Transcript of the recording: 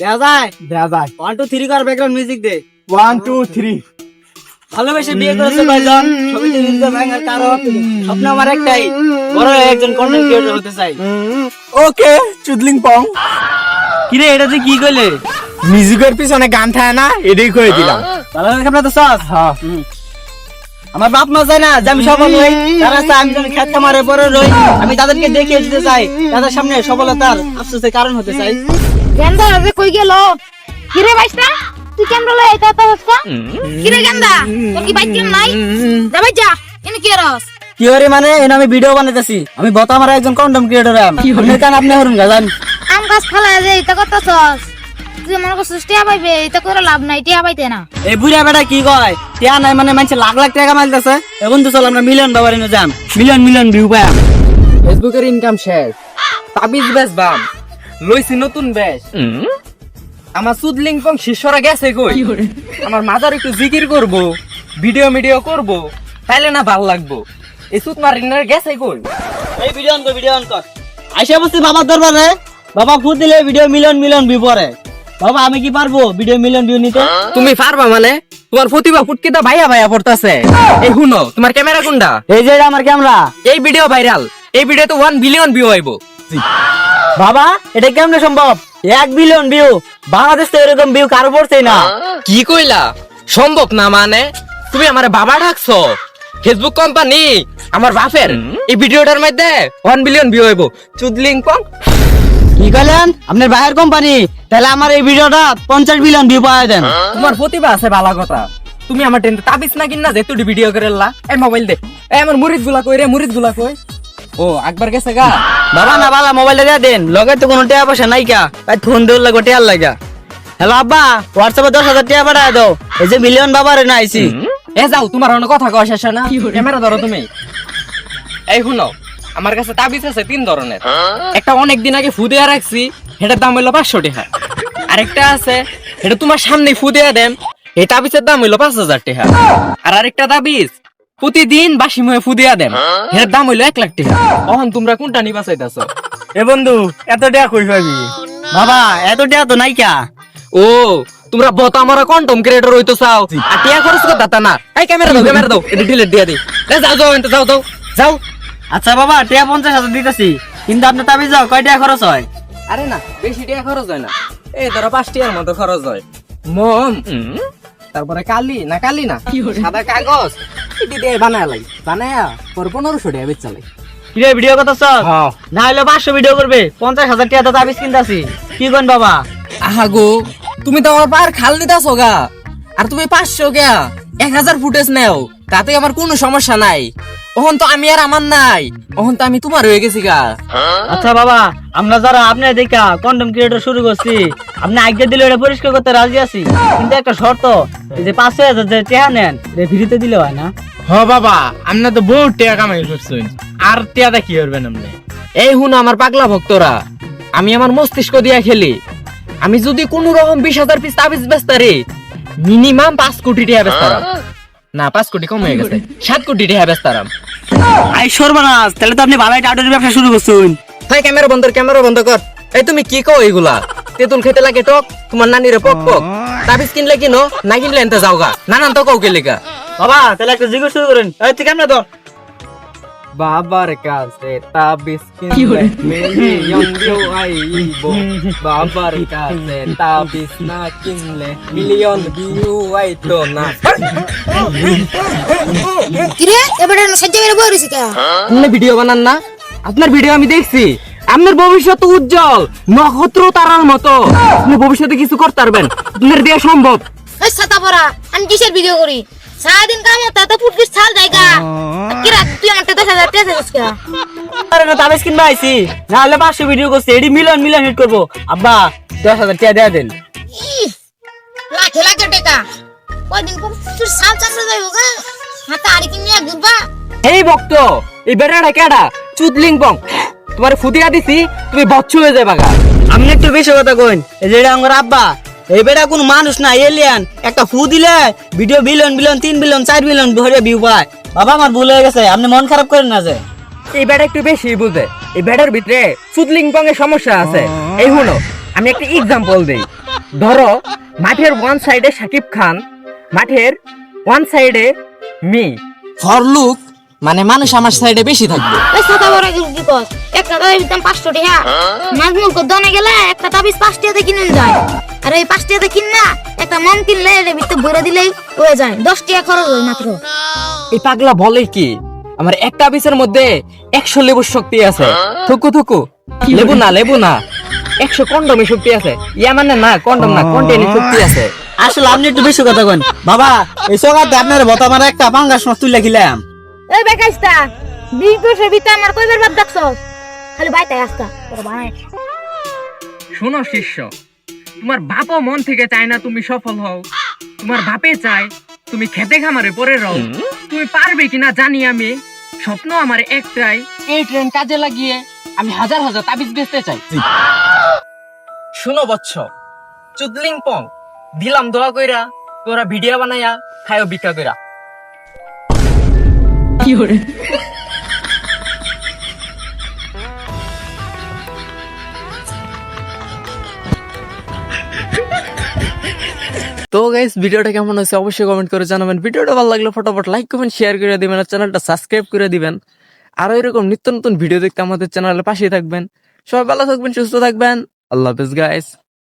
দেয়া যায়? দেয়া যায়। ওয়ান টু থ্রি কর ব্যাকগ্রাউন্ড মিউজিক দে। ওয়ান টু থ্রি ভালোবেসে বিয়ে করেছে কয়জন? ছবিতে নিজে ভাঙার কারণ স্বপ্ন আমার একটাই বড় একজন কন্টেন্ট ক্রিয়েটর হতে চাই। ওকে চুদলিং পং। কিরে এটা তুই কি কইলে? মিউজিকের পিছনে গান থাকে না এটাই করে দিলাম। ভালো লাগে আপনার তো সস? হ্যাঁ। আমার বাপ মা চায় না যে আমি সফল হই তারা চায় আমি যেন খেত খামারে পরে রই। আমি তাদেরকে দেখিয়ে দিতে চাই তাদের সামনে সফলতার আফসোসের কারণ হতে চাই। গেন্দা যে কই গেল? কিরে বাইসটা তুই তো হচ্ছে? কিরে গেন্দা তোর কি বাইক নাই? যা ভাই যা কেন কি রস কি হরে মানে? এনে আমি ভিডিও বানাইতেছি। আমি বতা আমার একজন কন্টেন্ট ক্রিয়েটর আপনি কান আপনি হরুন গাজান আম গাছ খালা যে এটা করতেছস তুই মনে করছিস পাইবে এটা করে লাভ নাই টিয়া পাইতে না। এই বুড়া বেটা কি কয়? টিয়া নাই মানে মানুষ লাখ লাখ টাকা মাইলতেছে। এখন তো চল আমরা মিলিয়ন বাবার যাম। মিলিয়ন মিলিয়ন ভিউ পাই ফেসবুকের ইনকাম শেষ। তাবিজ বেশ বাম লইছি নতুন বেশ। আমার সুদলিং পং শিষ্যরা গেছে কই? আমার মাজার একটু জিকির করব ভিডিও মিডিও করব তাইলে না ভালো লাগবো। এই সুদ মারিনার গেছে কই? এই ভিডিও অন কর ভিডিও অন কর আইসা বসছি বাবার দরবারে। বাবা ফুট দিলে ভিডিও মিলিয়ন মিলিয়ন ভিউ পরে। বাবা আমি কি পারব ভিডিও মিলিয়ন ভিউ নিতে? তুমি পারবা মানে? তোমার প্রতিভা ফুটকিটা ভাইয়া ভাইয়া পড়তাছে। এই শুনো তোমার ক্যামেরা কোনটা? এই যে আমার ক্যামেরা। এই ভিডিও ভাইরাল। এই ভিডিও তো ওয়ান বিলিয়ন ভিউ আইব বাবা এটা কেমনে সম্ভব? এক বিলিয়ন ভিউ বাংলাদেশ তো এরকম ভিউ কারও পড়ছে না। কি কইলা? সম্ভব না মানে? তুমি আমার বাবা ডাকছো। ফেসবুক কোম্পানি আমার বাপের। এই ভিডিওটার মধ্যে ওয়ান বিলিয়ন ভিউ হইব। চুদলিং পং। কি কইলেন? আপনার বাইরের কোম্পানি তাহলে আমার এই ভিডিওটা পঞ্চাশ বিলিয়ন ভিউ পাওয়া দেন তোমার প্রতিভা আছে ভালো কথা। তুমি আমার টেন্টে তাবিজ না কিনা যে তুই ভিডিও করে লা এই মোবাইল দে। এই আমার মুরিদগুলা কই রে মুরিদগুলা কই? ও একবার গেছে গা। বাবা না বালা মোবাইলটা দিয়ে দেন। লগে তো কোনো টাকা পয়সা নাই কা তাই ফোন দেওয়ার লাগে টেয়ার লাগা। হ্যালো আব্বা হোয়াটসঅ্যাপে দশ হাজার টাকা পাঠায় দাও। এই যে মিলিয়ন বাবার না আইছি। এ যাও তোমার অন্য কথা কয় শেষ না। ক্যামেরা ধরো তুমি। এই শুনো আমার কাছে তাবিজ আছে তিন ধরনের। একটা অনেক দিন আগে ফু দেয়া রাখছি এটার দাম হইল পাঁচশো টাকা আরেকটা আছে এটা তোমার সামনে ফু দেয়া দেন এই তাবিজের দাম হইল পাঁচ হাজার টাকা আর আরেকটা তাবিজ প্রতিদিন বাসি ময়ে ফুদিয়া দেন। এটার দাম হইল এক লাখ টাকা। অহন তোমরা কোনটা নিবা চাইতাছো? এ বন্ধু এত টাকা কই পাবি? বাবা এত টাকা তো নাই কা ও তোমরা বত আমার কন্টম ক্রিয়েটর হইতো চাও। আর টিয়া খরচ করতা তা না। এই ক্যামেরা দাও ক্যামেরা দাও এটা ডিলিট দিয়া দে এ যাও যাও এনতে যাও যাও। যাও। আচ্ছা বাবা টাকা পঞ্চাশ হাজার দিতেছি। কিন্তু আপনার তাবিজ যাও কয় টাকা খরচ হয়? আরে না বেশি টাকা খরচ হয় না। এই ধরো পাঁচ টাকার মতো খরচ হয়। মম তারপরে কালি না কালি না সাদা কাগজ এটি দিয়ে বানায় বানায়া পর পনেরোশো টাকা বেচ চালাই কিরে ভিডিও কথা সব হ্যাঁ। না হলে পাঁচশো ভিডিও করবে। পঞ্চাশ হাজার টাকা তো তাবিজ কিনতেছি কি কন বাবা? আহা গো তুমি তো আমার পার খাল নিতাছো গা। আর তুমি পাঁচশো গা এক হাজার ফুটেজ নেও। তাতে আমার কোনো সমস্যা নাই। ওহন তো আমি আর আমার নাই। ওহন তো আমি তোমার হয়ে গেছি গা। আচ্ছা বাবা আমরা যারা আপনি দেখা কন্টেন্ট ক্রিয়েটর শুরু করছি। আপনি আগে দিলে এটা পরিষ্কার করতে রাজি আছি। কিন্তু একটা শর্ত এই যে পাঁচশো হাজার যে টেহা নেন এটা ফ্রিতে দিলে হয় না। হ বাবা আপনি তো বহুত টাকা কামাই করছেন আর টাকা কি করবেন আপনি? এই হুন আমার পাগলা ভক্তরা আমি আমার মস্তিষ্ক দিয়া খেলি। আমি যদি কোনো রকম বিশ হাজার পিস তাবিজ বেচতারি মিনিমাম পাঁচ কোটি টাকা বেচতারাম না পাঁচ কোটি কম হয়ে গেছে। সাত কোটি টাকা বেচতারাম। আই সর্বনাশ তাহলে তো আপনি ভালোই টাউটের ব্যবসা শুরু করছেন। তাই ক্যামেরা বন্ধ কর, ক্যামেরা বন্ধ কর। এই তুমি কি কও এগুলা? তেতুল খেতে লাগে টক তোমার নানির পক পক। তাবিজ কিনলে কিনো না কিনলে এনতে যাওগা। নানান তো কও লেখা বাবা তাহলে একটা জিজ্ঞেস শুরু করেন। এই তুই ক্যামেরা তো বাবার কাছে তাবিজ কিনলে মিলিয়ন ভিউ আইব বাবার কাছে তাবিজ না কিনলে মিলিয়ন ভিউ আইতো না কিরে এবারে সহ্য করে বই কে আপনি ভিডিও বানান না আপনার ভিডিও আমি দেখছি আপনার ভবিষ্যৎ উজ্জ্বল নক্ষত্র তারার মতো আপনি ভবিষ্যতে কিছু করতে পারবেন আপনার দিয়ে সম্ভব এই ছাতা পরা আমি কিসের ভিডিও করি সারাদিন কাম হতা তো ছাল জায়গা। কিরা তুই আমার দশ হাজার টাকা দিস কে আরে না তাবিজ কিনবা আইছি না হলে পাঁচশো ভিডিও করছি এটি মিলিয়ন মিলিয়ন হিট করব। আব্বা দশ হাজার টাকা দেয়া দেন। লাখে লাখে টাকা। কয়দিন পর তোর ছাল যাইব গা? হাতে আড়ি কিনে ঘুরবা এই ভক্ত এই বেটাটা কেডা? চুদলিং বং। তোমার ফুদিয়া দিছি তুমি বচ্চু হয়ে যাবে গা। আপনি একটু বেশি কথা কইন এই যে আমার আব্বা এই বেটা কোন মানুষ না এলিয়ান একটা ফু দিলে ভিডিও বিলিয়ন বিলিয়ন তিন বিলিয়ন চার বিলিয়ন ভরে ভিউ পায়। বাবা আমার ভুল হয়ে গেছে আপনি মন খারাপ করেন না যে। এই বেটা একটু বেশি বুঝে এই বেটার ভিতরে চুদলিং বং এর সমস্যা আছে। এই হলো আমি একটা এক্সাম্পল দেই। ধরো মাঠের ওয়ান সাইডে সাকিব খান মাঠের ওয়ান সাইডে মি ফর লুক মানে মানুষ আমার সাইডে বেশি থাকবে। ছাতা বড় কি কস? একটা দাম পাঁচশো টাকা দনে গেলে একটা তাবিজ পাঁচ টাকাতে কিনে যায়। আর এই পাঁচ টাকাতে কিন না একটা মন কিনলে এর ভিতরে ভরে দিলেই হয়ে যায়। দশ টাকা খরচ হয় মাত্র। এই পাগলা বলে কি? আমার একটা বিচের মধ্যে একশো লেবুর শক্তি আছে। থুকু থুকু। লেবু না লেবু না। একশো কন্ডমে শক্তি আছে। ইয়া মানে না কন্ডম না কন্টেনে শক্তি আছে। আসলে আপনি একটু বেশি কথা কন। বাবা এই সকালে আপনার ভতা মারা একটা পাঙ্গাস মাছ তুলে খিলাম। এই বেকাইস্তা বিশ বছর ভিতরে আমার কইবার খালি বাইতে আসতা তোর ভাই। শোনো শিষ্য তোমার বাপও মন থেকে চায় না তুমি সফল হও। তোমার বাপে চায় তুমি খেতে খামারে পড়ে রও। তুমি পারবে কিনা জানি আমি। স্বপ্ন আমার একটাই। এই ট্রেন কাজে লাগিয়ে আমি হাজার হাজার তাবিজ বেচতে চাই। শুনো বচ্চ চুদলিং পং দিলাম দোয়া কইরা তোরা ভিডিও বানাইয়া খায়ও বিকা কইরা। তো গাইস ভিডিওটা কেমন হয়েছে অবশ্যই কমেন্ট করে জানাবেন। ভিডিওটা ভালো লাগলে ফটাফট লাইক কমেন্ট শেয়ার করে দিবেন আর চ্যানেলটা সাবস্ক্রাইব করে দিবেন। আরও এরকম নিত্য নতুন ভিডিও দেখতে আমাদের চ্যানেলের পাশেই থাকবেন। সবাই ভালো থাকবেন, সুস্থ থাকবেন। আল্লাহ হাফেজ গাইস